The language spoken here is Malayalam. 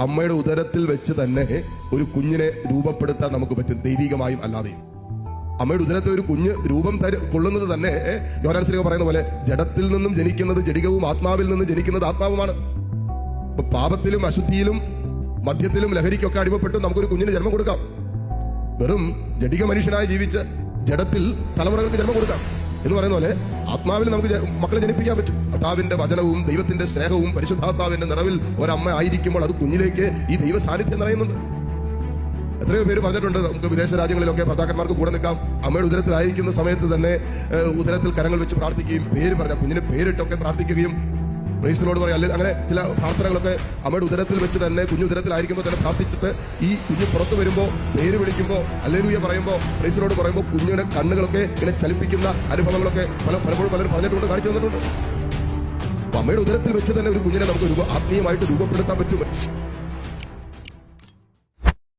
അമ്മയുടെ ഉദരത്തിൽ വെച്ച് തന്നെ ഒരു കുഞ്ഞിനെ രൂപപ്പെടുത്താൻ നമുക്ക് പറ്റും ദൈവികമായും അല്ലാതെയും. അമ്മയുടെ ഉദരത്തിൽ ഒരു കുഞ്ഞ് രൂപം തരു കൊള്ളുന്നത് തന്നെ യോനാൻസ്ലിക പറയുന്ന പോലെ ജഡത്തിൽ നിന്നും ജനിക്കുന്നത് ജഡികവും ആത്മാവിൽ നിന്നും ജനിക്കുന്നത് ആത്മാവുമാണ്. പാപത്തിലും അശുദ്ധിയിലും മദ്യത്തിലും ലഹരിക്കൊക്കെ അടിമപ്പെട്ട് നമുക്കൊരു കുഞ്ഞിന് ജന്മം കൊടുക്കാം. വെറും ജഡിക മനുഷ്യനായി ജീവിച്ച് ജഡത്തിൽ തലമുറകൾക്ക് ജന്മം കൊടുക്കാം. എന്ന് പറയുന്ന പോലെ ആത്മാവിൽ നമുക്ക് മക്കളെ ജനിപ്പിക്കാൻ പറ്റും. കർത്താവിന്റെ വചനവും ദൈവത്തിന്റെ സ്നേഹവും പരിശുദ്ധാത്മാവിന്റെ നിറവിൽ ഒരമ്മ ആയിരിക്കുമ്പോൾ അത് കുഞ്ഞിലേക്ക് ഈ ദൈവ സാന്നിധ്യം നിറയുന്നുണ്ട്. എത്രയോ പേര് പറഞ്ഞിട്ടുണ്ട് നമുക്ക് വിദേശ രാജ്യങ്ങളിലൊക്കെ ഭർത്താക്കന്മാർക്ക് കൂടെ നിൽക്കാം. അമ്മയുടെ ഉദരത്തിലായിരിക്കുന്ന സമയത്ത് തന്നെ ഉദരത്തിൽ കരങ്ങൾ വെച്ച് പ്രാർത്ഥിക്കുകയും പേര് പറഞ്ഞ കുഞ്ഞിന് പേരിട്ടൊക്കെ പ്രാർത്ഥിക്കുകയും പ്രൈസിനോട് പറയും അല്ലെങ്കിൽ അങ്ങനെ ചില പ്രാർത്ഥനകളൊക്കെ അമ്മയുടെ ഉദരത്തിൽ വെച്ച് തന്നെ കുഞ്ഞു ഉദരത്തിലായിരിക്കുമ്പോൾ തന്നെ പ്രാർത്ഥിച്ചിട്ട് ഈ കുഞ്ഞ് പുറത്ത് വരുമ്പോൾ പേര് വിളിക്കുമ്പോൾ അല്ലെങ്കിൽ പറയുമ്പോൾ പ്രൈസിനോട് പറയുമ്പോൾ കുഞ്ഞിന്റെ കണ്ണുകളൊക്കെ ഇങ്ങനെ ചലിപ്പിക്കുന്ന അനുഭവങ്ങളൊക്കെ പല പലപ്പോഴും പലരും പറഞ്ഞിട്ടുണ്ട് കാണിച്ചു തന്നിട്ടുണ്ട്. അമ്മയുടെ ഉദരത്തിൽ വെച്ച് തന്നെ ഒരു കുഞ്ഞിനെ നമുക്ക് ആത്മീയമായിട്ട് രൂപപ്പെടുത്താൻ പറ്റും.